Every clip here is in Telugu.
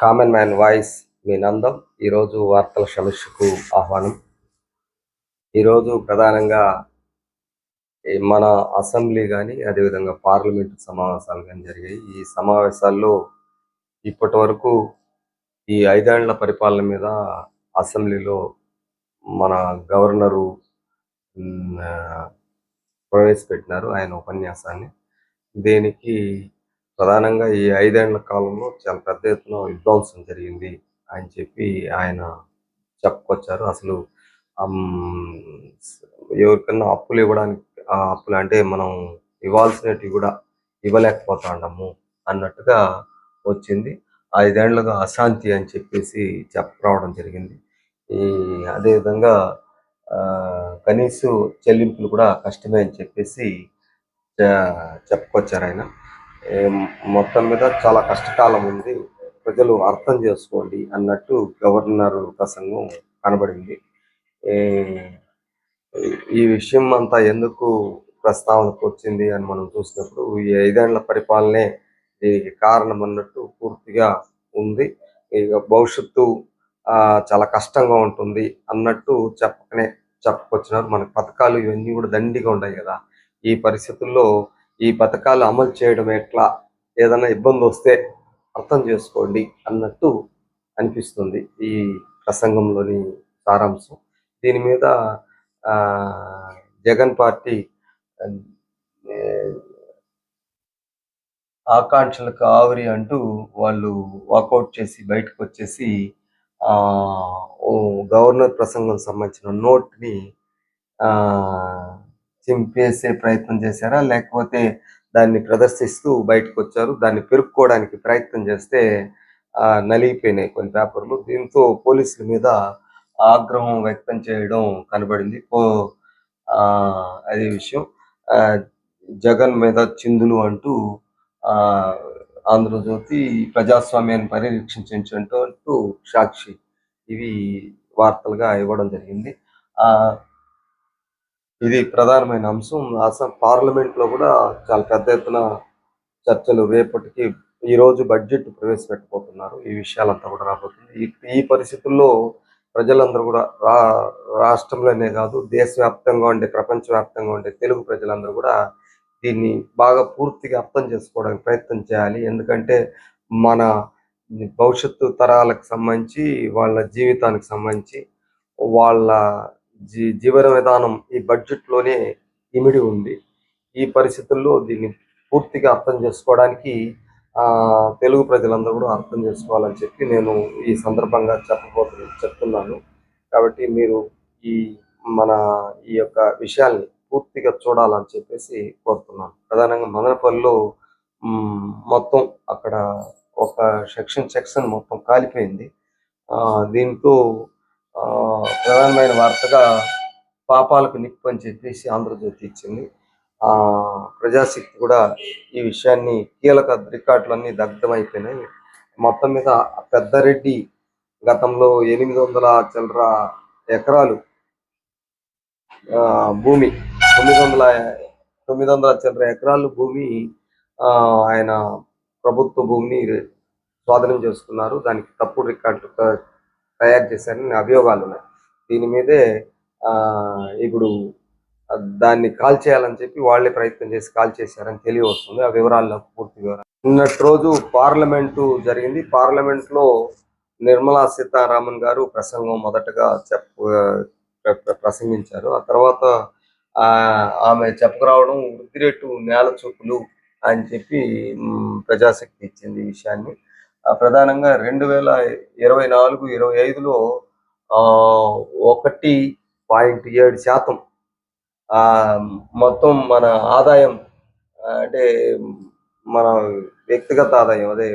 కామన్ మ్యాన్ వాయిస్ మీ నందం ఈరోజు వార్తల సమీక్షకు ఆహ్వానం. ఈరోజు ప్రధానంగా మన అసెంబ్లీ కానీ అదేవిధంగా పార్లమెంటు సమావేశాలు కానీ జరిగాయి. ఈ సమావేశాల్లో ఇప్పటి వరకు ఈ ఐదేళ్ళ పరిపాలన మీద అసెంబ్లీలో మన గవర్నరు ప్రవేశపెట్టినారు ఆయన ఉపన్యాసాన్ని. దీనికి ప్రధానంగా ఈ ఐదేళ్ళ కాలంలో చాలా పెద్ద ఎత్తున విధ్వంసం జరిగింది అని చెప్పి ఆయన చెప్పుకొచ్చారు. అసలు ఎవరికన్నా అప్పులు ఇవ్వడానికి ఆ అప్పులు అంటే మనం ఇవ్వాల్సినవి కూడా ఇవ్వలేకపోతాండము అన్నట్టుగా వచ్చింది. ఐదేళ్ళుగా అశాంతి అని చెప్పేసి చెప్పరావడం జరిగింది. ఈ అదేవిధంగా ఆ, కనీస చెల్లింపులు కూడా కష్టమే అని చెప్పేసి చెప్పుకొచ్చారు ఆయన. మొత్తం మీద చాలా కష్టకాలం ఉంది. ప్రజలు అర్థం చేసుకోండి అన్నట్టు గవర్నర్ ప్రసంగం కనబడింది. ఈ విషయం అంతా ఎందుకు ప్రస్తావనకు వచ్చింది అని మనం చూసినప్పుడు ఈ ఐదేళ్ళ పరిపాలనే దీనికి కారణం అన్నట్టు పూర్తిగా ఉంది. ఇక భవిష్యత్తు ఆ, చాలా కష్టంగా ఉంటుంది అన్నట్టు చెప్పకనే చెప్పుకొచ్చినారు. మనకు పథకాలు ఇవన్నీ కూడా దండిగా ఉన్నాయి కదా. ఈ పరిస్థితుల్లో ఈ పథకాలు అమలు చేయడం ఎట్లా? ఏదైనా ఇబ్బంది వస్తే అర్థం చేసుకోండి అన్నట్టు అనిపిస్తుంది ఈ ప్రసంగంలోని సారాంశం. దీని మీద జగన్ పార్టీ ఆకాంక్షలకు ఆవిరి అంటూ వాళ్ళు వాకౌట్ చేసి బయటకు వచ్చేసి గవర్నర్ ప్రసంగం సంబంధించిన నోట్ని చింపేసే ప్రయత్నం చేశారా? లేకపోతే దాన్ని ప్రదర్శిస్తూ బయటకు వచ్చారు దాన్ని పెరుక్కోవడానికి ప్రయత్నం చేస్తే నలిగిపోయినాయి కొన్ని పేపర్లు. దీంతో పోలీసుల మీద ఆగ్రహం వ్యక్తం చేయడం కనబడింది. పో ఆ, అదే విషయం. జగన్ మీద చిందులు అంటూ ఆ ఆంధ్రజ్యోతి ప్రజాస్వామ్యాన్ని పరిరక్షించు అంటూ సాక్షి ఇవి వార్తలుగా ఇవ్వడం జరిగింది. ఆ ఇది ప్రధానమైన అంశం. అసలు పార్లమెంట్లో కూడా చాలా పెద్ద ఎత్తున చర్చలు రేపటికి ఈ రోజు బడ్జెట్ ప్రవేశపెట్టబోతున్నారు. ఈ విషయాలంతా కూడా రాబోతుంది. ఈ ఈ పరిస్థితుల్లో ప్రజలందరూ కూడా రా రాష్ట్రంలోనే కాదు దేశవ్యాప్తంగా ఉండే ప్రపంచవ్యాప్తంగా ఉండే తెలుగు ప్రజలందరూ కూడా దీన్ని బాగా పూర్తిగా అర్థం చేసుకోవడానికి ప్రయత్నం చేయాలి. ఎందుకంటే మన భవిష్యత్తు తరాలకు సంబంధించి వాళ్ళ జీవితానికి సంబంధించి వాళ్ళ జీ జీవన విధానం ఈ బడ్జెట్లోనే ఇమిడి ఉంది. ఈ పరిస్థితుల్లో దీన్ని పూర్తిగా అర్థం చేసుకోవడానికి ఆ, తెలుగు ప్రజలందరూ కూడా అర్థం చేసుకోవాలని చెప్పి నేను ఈ సందర్భంగా చెప్పబోతు చెప్తున్నాను. కాబట్టి మీరు ఈ మన ఈ యొక్క విషయాల్ని పూర్తిగా చూడాలని చెప్పేసి కోరుతున్నాను. ప్రధానంగా మదనపల్లిలో మొత్తం అక్కడ ఒక సెక్షన్ సెక్షన్ మొత్తం కాలిపోయింది. ఆ, దీంతో ప్రధానమైన వార్తగా పాపాలకు నిప్పు అని చెప్పేసి ఆంధ్రజ్యోతి ఇచ్చింది. ఆ ప్రజాశక్తి కూడా ఈ విషయాన్ని కీలక రికార్డులన్నీ దగ్ధమైపోయినాయి. మొత్తం మీద పెద్దరెడ్డి గతంలో ఎనిమిది వందల చిల్లర ఎకరాలు ఆ, భూమి తొమ్మిది వందల తొమ్మిది వందల చిల్లర ఎకరాలు భూమి ఆ, ఆయన ప్రభుత్వ భూమిని స్వాధీనం చేసుకున్నారు. దానికి తప్పుడు రికార్డు తయారు చేశారని అభియోగాలు ఉన్నాయి. దీని మీదే ఆ, ఇప్పుడు దాన్ని కాల్ చేయాలని చెప్పి వాళ్ళే ప్రయత్నం చేసి కాల్ చేశారని తెలియవస్తుంది. ఆ వివరాల్లో పూర్తి వివరాలు. నిన్నటి రోజు పార్లమెంటు జరిగింది. పార్లమెంట్లో నిర్మలా సీతారామన్ గారు ప్రసంగం మొదటగా చెప్ప ప్రసంగించారు. ఆ తర్వాత ఆ ఆమె చెప్పుకురావడం వృద్ధి రేటు నేల చూపులు అని చెప్పి ప్రజాశక్తి ఇచ్చింది ఈ విషయాన్ని. ప్రధానంగా రెండు వేల ఇరవై నాలుగు ఇరవై ఐదులో ఆ, ఒకటి పాయింట్ ఏడు శాతం ఆ మొత్తం మన ఆదాయం అంటే మన వ్యక్తిగత ఆదాయం అదే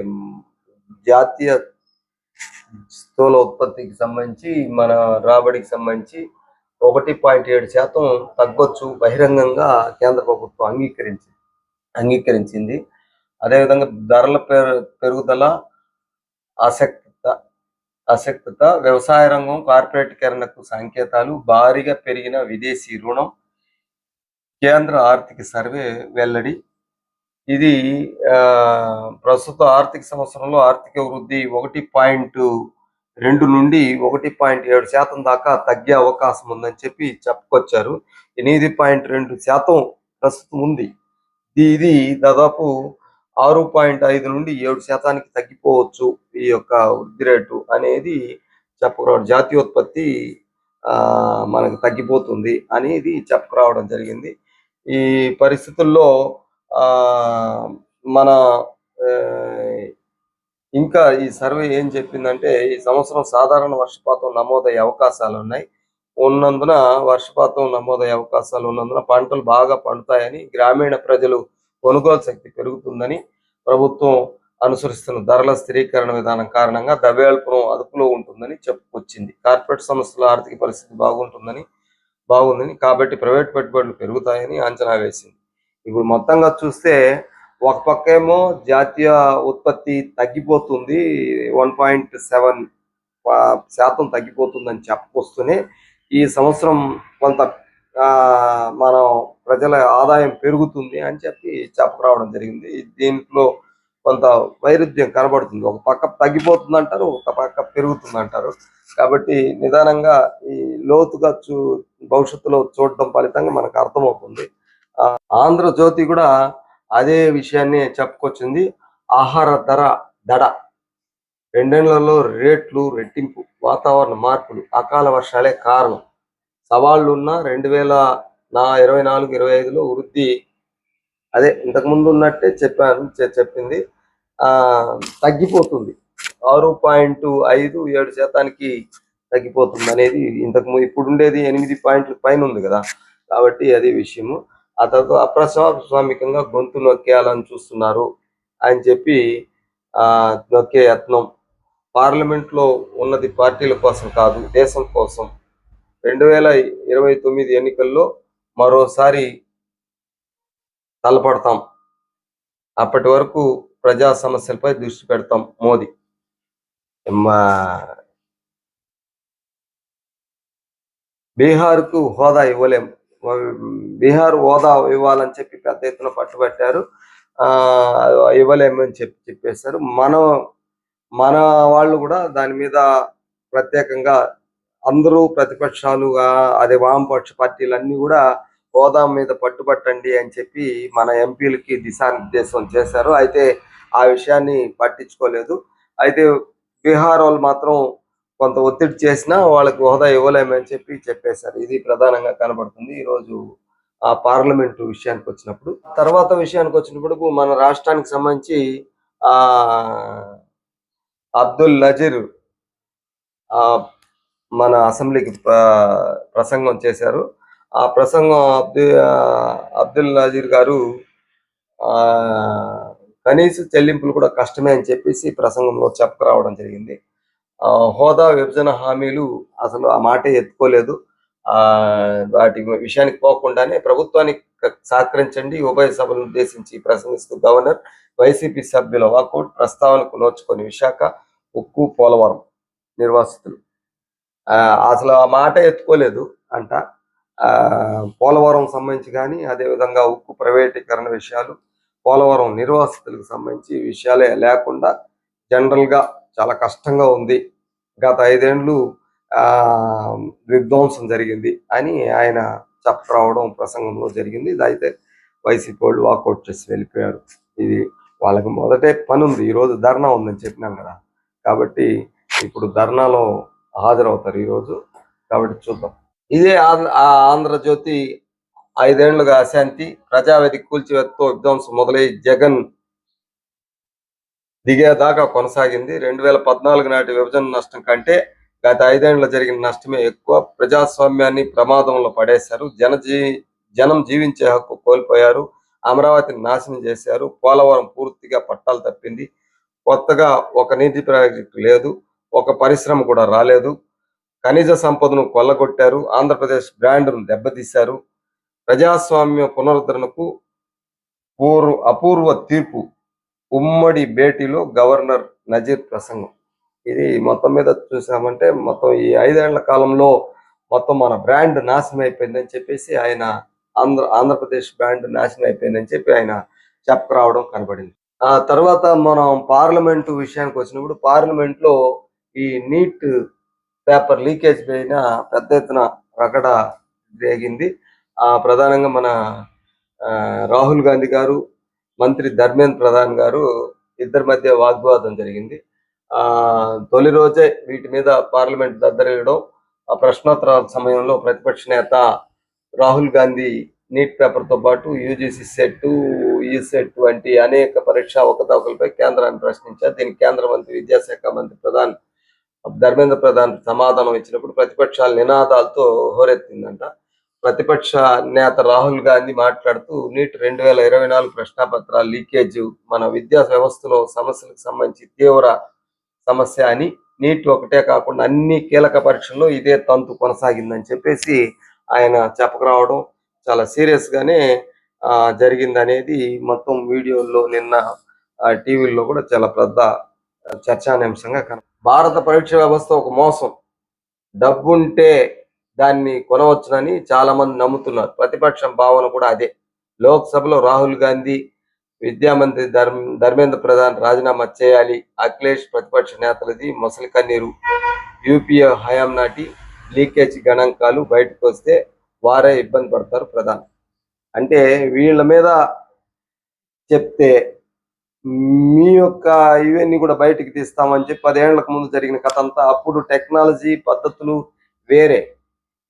జాతీయ స్థూల ఉత్పత్తికి సంబంధించి మన రాబడికి సంబంధించి ఒకటి పాయింట్ ఏడు శాతం తగ్గొచ్చు బహిరంగంగా కేంద్ర ప్రభుత్వం అంగీకరించింది అంగీకరించింది. అదేవిధంగా ధరల పెరు పెరుగుదల ఆసక్త ఆసక్తత వ్యవసాయ రంగం కార్పొరేటీకరణకు సంకేతాలు భారీగా పెరిగిన విదేశీ రుణం కేంద్ర ఆర్థిక సర్వే వెల్లడి. ఇది ఆ, ప్రస్తుత ఆర్థిక సంవత్సరంలో ఆర్థిక వృద్ధి ఒకటి పాయింట్ రెండు నుండి ఒకటి పాయింట్ ఏడు శాతం దాకా తగ్గే అవకాశం ఉందని చెప్పి చెప్పుకొచ్చారు. ఎనిమిది పాయింట్ రెండు శాతం ప్రస్తుతం ఉంది. ఇది దాదాపు ఆరు పాయింట్ ఐదు నుండి ఏడు శాతానికి తగ్గిపోవచ్చు ఈ యొక్క వృద్ధి రేటు అనేది చెప్పుకురావడం జాతీయోత్పత్తి ఆ, మనకు తగ్గిపోతుంది అనేది చెప్పుకురావడం జరిగింది. ఈ పరిస్థితుల్లో ఆ మన ఇంకా ఈ సర్వే ఏం చెప్పిందంటే ఈ సంవత్సరం సాధారణ వర్షపాతం నమోదయ్యే అవకాశాలు ఉన్నాయి. ఉన్నందున వర్షపాతం నమోదయ్యే అవకాశాలు ఉన్నందున పంటలు బాగా పండుతాయని గ్రామీణ ప్రజలు కొనుగోలు శక్తి పెరుగుతుందని ప్రభుత్వం అనుసరిస్తున్న ధరల స్థిరీకరణ విధానం కారణంగా ద్రవ్యోల్బణం అదుపులో ఉంటుందని చెప్పుకొచ్చింది. కార్పొరేట్ సంస్థల ఆర్థిక పరిస్థితి బాగుంటుందని బాగుందని కాబట్టి ప్రైవేట్ పెట్టుబడులు పెరుగుతాయని అంచనా వేసింది. ఇప్పుడు మొత్తంగా చూస్తే ఒక పక్కేమో జాతీయ ఉత్పత్తి తగ్గిపోతుంది వన్ పాయింట్ సెవెన్ శాతం తగ్గిపోతుందని చెప్పుకొస్తూనే ఈ సంవత్సరం కొంత మనం ప్రజల ఆదాయం పెరుగుతుంది అని చెప్పి చెప్పుకురావడం జరిగింది. దీంట్లో కొంత వైరుధ్యం కనబడుతుంది. ఒక పక్క తగ్గిపోతుంది అంటారు ఒక పక్క పెరుగుతుంది అంటారు కాబట్టి నిదానంగా ఈ లోతుగా చూ భవిష్యత్తులో చూడటం ఫలితంగా మనకు అర్థమవుతుంది. ఆ, ఆంధ్రజ్యోతి కూడా అదే విషయాన్ని చెప్పుకొచ్చింది. ఆహార ధర దడ. రెండేళ్ళలో రేట్లు రెట్టింపు వాతావరణ మార్పులు అకాల వర్షాలే కారణం. సవాళ్ళున్న రెండు వేల నా ఇరవై నాలుగు ఇరవై ఐదులో వృద్ధి. అదే ఇంతకు ముందు ఉన్నట్టే చెప్పాను చెప్పింది. ఆ తగ్గిపోతుంది. ఆరు పాయింట్ ఐదు ఏడు శాతానికి తగ్గిపోతుంది అనేది ఇంతకు ఇప్పుడు ఉండేది ఎనిమిది పాయింట్ల పైన ఉంది కదా. కాబట్టి అదే విషయము. ఆ తర్వాత అప్రస్వామికంగా గొంతు నొక్కేయాలని చూస్తున్నారు అని చెప్పి ఆ నొక్కే యత్నం. పార్లమెంట్లో ఉన్నది పార్టీల కోసం కాదు దేశం కోసం. రెండు వేల ఇరవై తొమ్మిది ఎన్నికల్లో మరోసారి తలపడతాం. అప్పటి వరకు ప్రజా సమస్యలపై దృష్టి పెడతాం మోదీ. మా బీహార్కు హోదా ఇవ్వలేం. బీహార్ హోదా ఇవ్వాలని చెప్పి పెద్ద ఎత్తున పట్టుబట్టారు. ఆ ఇవ్వలేమని చెప్పి చెప్పేశారు. మనం మన వాళ్ళు కూడా దాని మీద ప్రత్యేకంగా అందరూ ప్రతిపక్షాలుగా అదే వామపక్ష పార్టీలు అన్ని కూడా హోదా మీద పట్టుబట్టండి అని చెప్పి మన ఎంపీలకి దిశానిర్దేశం చేశారు. అయితే ఆ విషయాన్ని పట్టించుకోలేదు. అయితే బీహార్ వాళ్ళు మాత్రం కొంత ఒత్తిడి చేసినా వాళ్ళకి హోదా ఇవ్వలేమని చెప్పి చెప్పేశారు. ఇది ప్రధానంగా కనబడుతుంది ఈ రోజు ఆ పార్లమెంటు విషయానికి వచ్చినప్పుడు. తర్వాత విషయానికి వచ్చినప్పుడు మన రాష్ట్రానికి సంబంధించి ఆ అబ్దుల్ నజీర్ ఆ మన అసెంబ్లీకి ప్రసంగం చేశారు. ఆ ప్రసంగం అబ్దు అబ్దుల్ నజీర్ గారు ఆ కనీస చెల్లింపులు కూడా కష్టమే అని చెప్పేసి ప్రసంగంలో చెప్పుకురావడం జరిగింది. ఆ హోదా విభజన హామీలు అసలు ఆ మాటే ఎత్తుకోలేదు. ఆ వాటి విషయానికి పోకుండానే ప్రభుత్వానికి సహకరించండి ఉభయ సభలను ఉద్దేశించి ప్రసంగిస్తూ గవర్నర్ వైసీపీ సభ్యుల వాకౌట్ ప్రస్తావనకు నోచుకొని విశాఖ ఉక్కు పోలవరం నిర్వాసితులు. అసలు ఆ మాట ఎత్తుకోలేదు అంట. ఆ, పోలవరం సంబంధించి కానీ అదేవిధంగా ఉక్కు ప్రైవేటీకరణ విషయాలు పోలవరం నిర్వాసితులకు సంబంధించి విషయాలే లేకుండా జనరల్గా చాలా కష్టంగా ఉంది. గత ఐదేండ్లు ఆ విధ్వంసం జరిగింది అని ఆయన చెప్పరావడం ప్రసంగంలో జరిగింది. ఇదైతే వైసీపీ వాళ్ళు వాకౌట్ చేసి వెళ్ళిపోయారు. ఇది వాళ్ళకి మొదటే పని ఉంది ఈ రోజు ధర్నా ఉందని చెప్పినాం కదా. కాబట్టి ఇప్పుడు ధర్నాలో హాజరవుతారు ఈ రోజు కాబట్టి చూద్దాం. ఇదే ఆంధ్ర ఆంధ్రజ్యోతి ఐదేళ్ళుగా అశాంతి ప్రజావేది కూల్చివేతతో విధ్వంసం మొదలై జగన్ దిగేదాకా కొనసాగింది. రెండు వేల పద్నాలుగు నాటి విభజన నష్టం కంటే గత ఐదేళ్ళలో జరిగిన నష్టమే ఎక్కువ. ప్రజాస్వామ్యాన్ని ప్రమాదంలో పడేశారు. జన జనం జీవించే హక్కు కోల్పోయారు. అమరావతిని నాశనం చేశారు. పోలవరం పూర్తిగా పట్టాలు తప్పింది. కొత్తగా ఒక నీటి ప్రాజెక్టు లేదు. ఒక పరిశ్రమ కూడా రాలేదు. ఖనిజ సంపదను కొల్లగొట్టారు. ఆంధ్రప్రదేశ్ బ్రాండ్ను దెబ్బతీశారు. ప్రజాస్వామ్య పునరుద్ధరణకు పూర్వ అపూర్వ తీర్పు ఉమ్మడి భేటీలో గవర్నర్ నజీర్ ప్రసంగం. ఇది మొత్తం మీద చూసామంటే మొత్తం ఈ ఐదేళ్ళ కాలంలో మొత్తం మన బ్రాండ్ నాశనం అయిపోయిందని చెప్పేసి ఆయన ఆంధ్ర ఆంధ్రప్రదేశ్ బ్రాండ్ నాశనం అయిపోయిందని చెప్పి ఆయన చెప్పుకురావడం కనబడింది. ఆ తర్వాత మనం పార్లమెంటు విషయానికి వచ్చినప్పుడు పార్లమెంట్లో ఈ నీట్ పేపర్ లీకేజ్ పైన పెద్ద ఎత్తున రగడ రేగింది. ఆ ప్రధానంగా మన రాహుల్ గాంధీ గారు మంత్రి ధర్మేంద్ర ప్రధాన్ గారు ఇద్దరి మధ్య వాగ్వాదం జరిగింది. ఆ తొలి రోజే వీటి మీద పార్లమెంట్ దద్దరేయడం ఆ ప్రశ్నోత్తరాల సమయంలో ప్రతిపక్ష నేత రాహుల్ గాంధీ నీట్ పేపర్తో పాటు యూజీసీ సెట్ ఈ సెట్ వంటి అనేక పరీక్ష అవకతవకలపై కేంద్రాన్ని ప్రశ్నించారు. దీనికి కేంద్ర మంత్రి విద్యాశాఖ మంత్రి ప్రధాన్ ధర్మేంద్ర ప్రధాన్ సమాధానం ఇచ్చినప్పుడు ప్రతిపక్షాల నినాదాలతో హోరెత్తిందంట. ప్రతిపక్ష నేత రాహుల్ గాంధీ మాట్లాడుతూ నీట్ రెండు వేల ఇరవై నాలుగు ప్రశ్నాపత్రాల లీకేజ్ మన విద్యా వ్యవస్థలో సమస్యలకు సంబంధించి తీవ్ర సమస్య అని నీట్ ఒకటే కాకుండా అన్ని కీలక పరీక్షల్లో ఇదే తంతు కొనసాగిందని చెప్పేసి ఆయన చెప్పకరావడం చాలా సీరియస్ గానే ఆ, జరిగిందనేది మొత్తం వీడియోల్లో నిన్న టీవీల్లో కూడా చాలా పెద్ద చర్చానీయాంశంగా కన భారత పరీక్ష వ్యవస్థ ఒక మోసం. డబ్బుంటే దాన్ని కొనవచ్చునని చాలా మంది నమ్ముతున్నారు. ప్రతిపక్షం భావన కూడా అదే. లోక్సభలో రాహుల్ గాంధీ విద్యామంత్రి ధర్మ ధర్మేంద్ర ప్రధాన్ రాజీనామా చేయాలి. అఖిలేష్ ప్రతిపక్ష నేతలది మొసలి కన్నీరు. యూపీఏ హయాం నాటి లీకేజ్ గణాంకాలు బయటకు వస్తే వారే ఇబ్బంది పడతారు ప్రధాని. అంటే వీళ్ళ మీద చెప్తే మీ యొక్క ఇవన్నీ కూడా బయటికి తీస్తామని చెప్పి పదేళ్ళకు ముందు జరిగిన కథ అంతా అప్పుడు టెక్నాలజీ పద్ధతులు వేరే.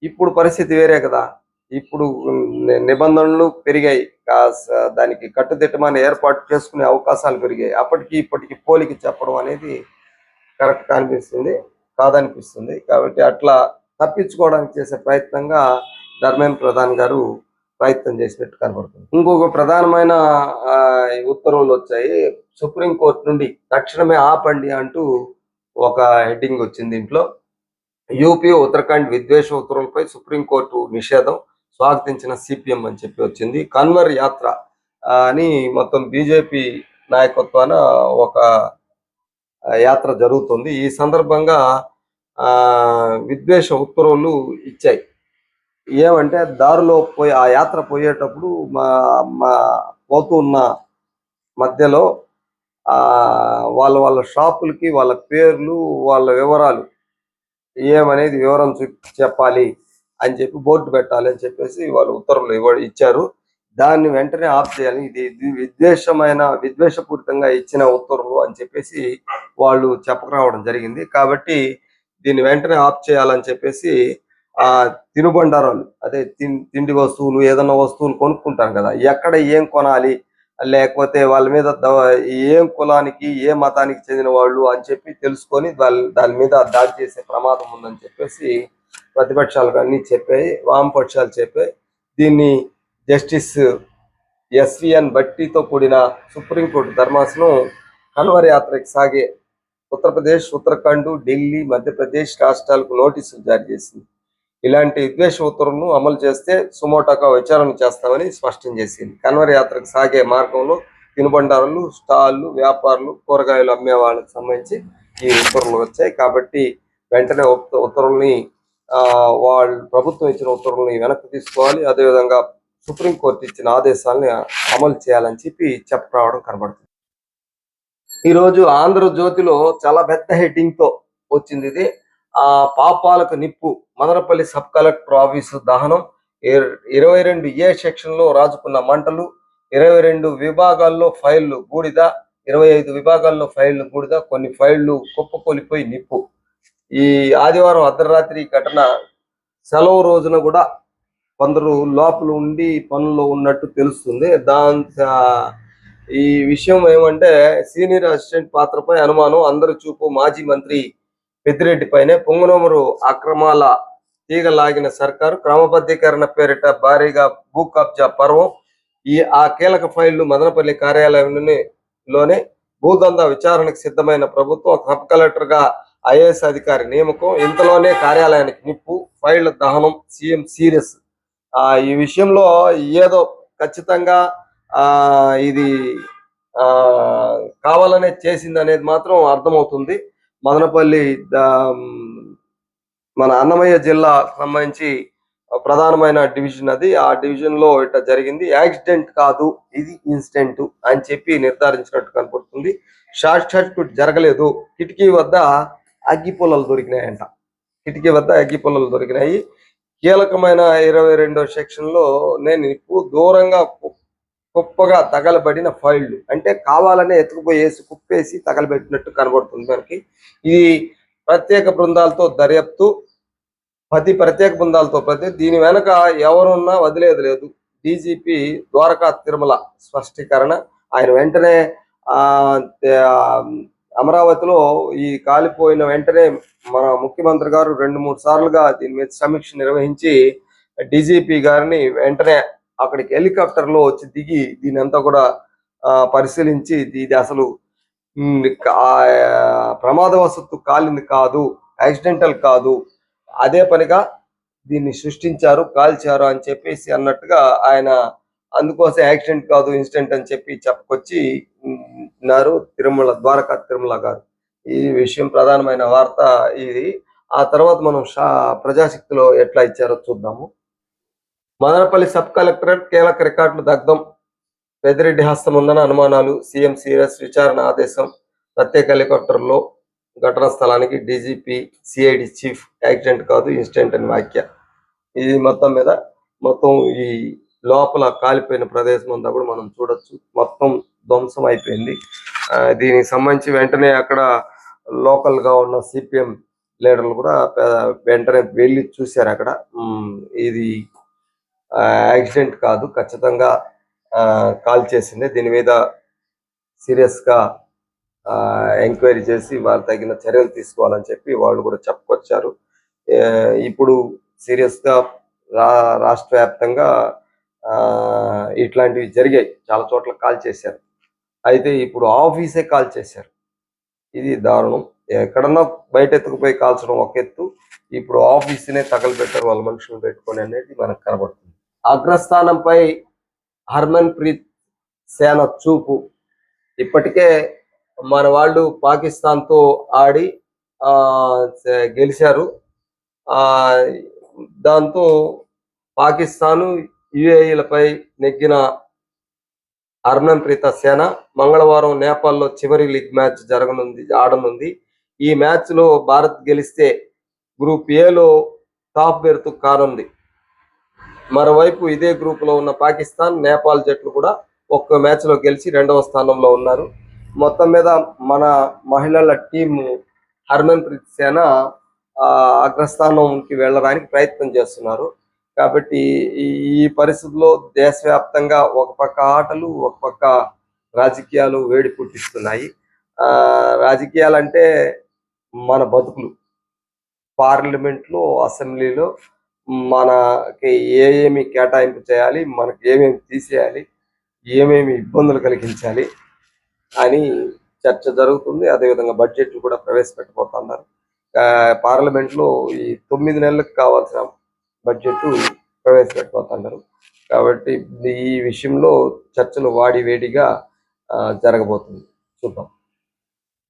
ఇప్పుడు పరిస్థితి వేరే కదా. ఇప్పుడు నిబంధనలు పెరిగాయి. దానికి కట్టుదిట్టమైన ఏర్పాటు చేసుకునే అవకాశాలు పెరిగాయి. అప్పటికి ఇప్పటికి పోలిక చెప్పడం అనేది కరెక్ట్ అనిపిస్తుంది కాదనిపిస్తుంది. కాబట్టి అట్లా తప్పించుకోవడానికి చేసే ప్రయత్నంగా ధర్మేంద్ర ప్రధాన్ గారు ప్రయత్నం చేసినట్టు కనబడుతుంది. ఇంకొక ప్రధానమైన ఆ, ఉత్తర్వులు వచ్చాయి. సుప్రీంకోర్టు నుండి తక్షణమే ఆపండి అంటూ ఒక హెడ్డింగ్ వచ్చింది దీంట్లో యూపీ ఉత్తరాఖండ్ విద్వేష ఉత్తర్వులపై సుప్రీంకోర్టు నిషేధం స్వాగతించిన సిపిఎం అని చెప్పి వచ్చింది. కన్వర్ యాత్ర అని మొత్తం బీజేపీ నాయకత్వాన ఒక యాత్ర జరుగుతుంది. ఈ సందర్భంగా ఆ విద్వేష ఉత్తర్వులు ఇచ్చాయి. ఏమంటే దారిలో పోయి ఆ యాత్ర పోయేటప్పుడు మా మా పోతూ ఉన్న మధ్యలో ఆ వాళ్ళ వాళ్ళ షాపులకి వాళ్ళ పేర్లు వాళ్ళ వివరాలు ఏమనేది వివరం చెప్పాలి అని చెప్పి బోర్డు పెట్టాలి అని చెప్పేసి వాళ్ళు ఉత్తర్వులు ఇవ్వ ఇచ్చారు. దాన్ని వెంటనే ఆఫ్ చేయాలి. ఇది విద్వేషమైన విద్వేషపూరితంగా ఇచ్చిన ఉత్తర్వులు అని చెప్పేసి వాళ్ళు చెప్పకరావడం జరిగింది. కాబట్టి దీన్ని వెంటనే ఆఫ్ చేయాలని చెప్పేసి ఆ తినుబండారాలు అదే తిండి వస్తువులు ఏదైనా వస్తువులు కొనుక్కుంటారు కదా ఎక్కడ ఏం కొనాలి? లేకపోతే వాళ్ళ మీద ఏం కులానికి ఏ మతానికి చెందిన వాళ్ళు అని చెప్పి తెలుసుకొని దాని మీద దాడి చేసే ప్రమాదం ఉందని చెప్పేసి ప్రతిపక్షాలు అన్ని చెప్పాయి వామపక్షాలు చెప్పాయి దీన్ని జస్టిస్ ఎస్విఎన్ భట్టితో కూడిన సుప్రీంకోర్టు ధర్మాసనం కన్వర్ యాత్రకి సాగే ఉత్తరప్రదేశ్ ఉత్తరాఖండ్ ఢిల్లీ మధ్యప్రదేశ్ రాష్ట్రాలకు నోటీసులు జారీ చేసింది. ఇలాంటి విద్వేష ఉత్తర్వులను అమలు చేస్తే సుమోటాగా విచారణ చేస్తామని స్పష్టం చేసింది. కన్వర్ యాత్రకు సాగే మార్గంలో తినుబండారాలు స్టాళ్ళు వ్యాపారులు కూరగాయలు అమ్మే వాళ్ళకి సంబంధించి ఈ ఉత్తర్వులు వచ్చాయి. కాబట్టి వెంటనే ఉత్తర్వుల్ని వాళ్ళు ప్రభుత్వం ఇచ్చిన ఉత్తర్వుల్ని వెనక్కి తీసుకోవాలి. అదేవిధంగా సుప్రీంకోర్టు ఇచ్చిన ఆదేశాలని అమలు చేయాలని చెప్పి చెప్పరావడం కనబడుతుంది. ఈ రోజు ఆంధ్రజ్యోతిలో చాలా పెద్ద హెడ్డింగ్తో వచ్చింది ఇది. ఆ పాపాలకు నిప్పు మదనపల్లి సబ్ కలెక్టర్ ఆఫీసు దహనం ఇరవై రెండు ఏ సెక్షన్లో రాజుకున్న మంటలు ఇరవై రెండు విభాగాల్లో ఫైళ్ళు బూడిద ఇరవై ఐదు విభాగాల్లో ఫైళ్ళు బూడిద కొన్ని ఫైళ్ళు కుప్పకూలిపోయి నిప్పు. ఈ ఆదివారం అర్ధరాత్రి ఘటన సెలవు రోజున కూడా కొందరు లోపల ఉండి పనుల్లో ఉన్నట్టు తెలుస్తుంది. దాని ఈ విషయం ఏమంటే సీనియర్ అసిస్టెంట్ పాత్రపై అనుమానం అందరి చూపు మాజీ మంత్రి పెద్దిరెడ్డిపైనే పైనే అక్రమాల తీగ లాగిన సర్కారు క్రమబద్ధీకరణ పేరిట భారీగా భూ కబ్జా పర్వం. ఈ ఆ కీలక ఫైళ్ళు మదనపల్లి కార్యాలయంలోనే లోనే భూదందా విచారణకు సిద్ధమైన ప్రభుత్వం సబ్ కలెక్టర్గా ఐఏఎస్ అధికారి నియామకం. ఇంతలోనే కార్యాలయానికి నిప్పు ఫైళ్ళ దహనం సీఎం సీరియస్. ఆ ఈ విషయంలో ఏదో ఖచ్చితంగా ఆ ఇది ఆ కావాలనే చేసింది అనేది మాత్రం అర్థమవుతుంది. మదనపల్లి మన అన్నమయ్య జిల్లా సంబంధించి ప్రధానమైన డివిజన్ అది. ఆ డివిజన్లో ఇట్లా జరిగింది. యాక్సిడెంట్ కాదు ఇది ఇన్సిడెంట్ అని చెప్పి నిర్ధారించినట్టు కనపడుతుంది. షార్ట్ సర్క్యూట్ జరగలేదు. కిటికీ వద్ద అగ్గి పుల్లలు దొరికినాయంట. కిటికీ వద్ద అగ్గి పుల్లలు దొరికినాయి. కీలకమైన ఇరవై రెండో సెక్షన్లో నేను ఇప్పుడు దూరంగా కుప్పగా తగలబడిన ఫైళ్ళు. అంటే కావాలనే ఎత్తుకుపోయేసి కుప్పేసి తగలబెట్టినట్టు కనబడుతుంది మనకి. ఇది ప్రత్యేక బృందాలతో దర్యాప్తు ప్రతి ప్రత్యేక బృందాలతో ప్రతి దీని వెనక ఎవరున్నా వదిలేదు లేదు. డీజీపీ ద్వారకా తిరుమల స్పష్టీకరణ. ఆయన వెంటనే ఆ అమరావతిలో ఈ కాలిపోయిన వెంటనే మన ముఖ్యమంత్రి గారు రెండు మూడు సార్లుగా దీని మీద సమీక్ష నిర్వహించి డీజీపీ గారిని వెంటనే అక్కడికి హెలికాప్టర్లో వచ్చి దిగి దీని అంతా కూడా ఆ, పరిశీలించి ఇది అసలు ప్రమాదవశత్తు కాలింది కాదు యాక్సిడెంటల్ కాదు అదే పనిగా దీన్ని సృష్టించారు కాల్చారు అని చెప్పేసి అన్నట్టుగా ఆయన అందుకోసం యాక్సిడెంట్ కాదు ఇన్సిడెంట్ అని చెప్పి చెప్పుకొచ్చి ఉన్నారు తిరుమల ద్వారకా తిరుమల గారు. ఈ విషయం ప్రధానమైన వార్త ఇది. ఆ తర్వాత మనం ప్రజాశక్తిలో ఎట్లా ఇచ్చారో చూద్దాము. మదనపల్లి సబ్ కలెక్టరేట్ కీలక రికార్డులు దగ్ధం. పెద్దిరెడ్డి హస్తం ఉందన్న అనుమానాలు. సీఎం సీరియస్ విచారణ ఆదేశం ప్రత్యేక హెలికాప్టర్లో ఘటనా స్థలానికి డీజీపీ సిఐడి చీఫ్ యాక్సిడెంట్ కాదు ఇన్సిడెంట్ అని వ్యాఖ్య. ఇది మొత్తం మీద మొత్తం ఈ లోపల కాలిపోయిన ప్రదేశం అంతా కూడా మనం చూడొచ్చు. మొత్తం ధ్వంసం అయిపోయింది. దీనికి సంబంధించి వెంటనే అక్కడ లోకల్గా ఉన్న సిపిఎం లీడర్లు కూడా వెంటనే వెళ్ళి చూశారు అక్కడ. ఇది యాక్సిడెంట్ కాదు ఖచ్చితంగా ఆ, కాల్ చేసింది. దీని మీద సీరియస్గా ఎంక్వైరీ చేసి వారు తగిన చర్యలు తీసుకోవాలని చెప్పి వాళ్ళు కూడా చెప్పుకొచ్చారు. ఇప్పుడు సీరియస్గా రా రాష్ట్ర వ్యాప్తంగా ఆ, ఇట్లాంటివి జరిగాయి. చాలా చోట్ల కాల్ చేశారు. అయితే ఇప్పుడు ఆఫీసే కాల్ చేశారు. ఇది దారుణం. ఎక్కడన్నా బయట ఎత్తుకుపోయి కాల్చడం ఒక ఎత్తు. ఇప్పుడు ఆఫీసునే తగలబెట్టారు వాళ్ళ మనుషులు పెట్టుకొని అనేది మనకు కనబడుతుంది. అగ్రస్థానంపై హర్మన్ ప్రీత్ సేన చూపు. ఇప్పటికే మన వాళ్ళు పాకిస్తాన్తో ఆడి గెలిచారు. దాంతో పాకిస్తాను యుఏఈలపై నెగ్గిన హర్మన్ ప్రీత సేన మంగళవారం నేపాల్లో చివరి లీగ్ మ్యాచ్ జరగనుంది ఆడనుంది. ఈ మ్యాచ్లో భారత్ గెలిస్తే గ్రూప్ ఏలో టాప్ బెర్త్ కానుంది. మరోవైపు ఇదే గ్రూప్లో ఉన్న పాకిస్తాన్ నేపాల్ జట్లు కూడా ఒక్క మ్యాచ్లో గెలిచి రెండవ స్థానంలో ఉన్నారు. మొత్తం మీద మన మహిళల టీం హర్మన్ ప్రీత్ సేన ఆ, అగ్రస్థానంకి వెళ్ళడానికి ప్రయత్నం చేస్తున్నారు. కాబట్టి ఈ పరిస్థితుల్లో దేశవ్యాప్తంగా ఒక పక్క ఆటలు ఒక పక్క రాజకీయాలు వేడి పుట్టిస్తున్నాయి. ఆ రాజకీయాలంటే మన బతుకులు. పార్లమెంట్లో అసెంబ్లీలో మనకి ఏమేమి కేటాయింపు చేయాలి మనకి ఏమేమి తీసేయాలి ఏమేమి ఇబ్బందులు కలిగించాలి అని చర్చ జరుగుతుంది. అదేవిధంగా బడ్జెట్లు కూడా ప్రవేశపెట్టబోతున్నారు. పార్లమెంట్లో పార్లమెంట్లో ఈ తొమ్మిది నెలలకు కావాల్సిన బడ్జెట్ ప్రవేశపెట్టబోతున్నారు. కాబట్టి ఈ విషయంలో చర్చలు వాడి వేడిగా జరగబోతుంది. చూద్దాం.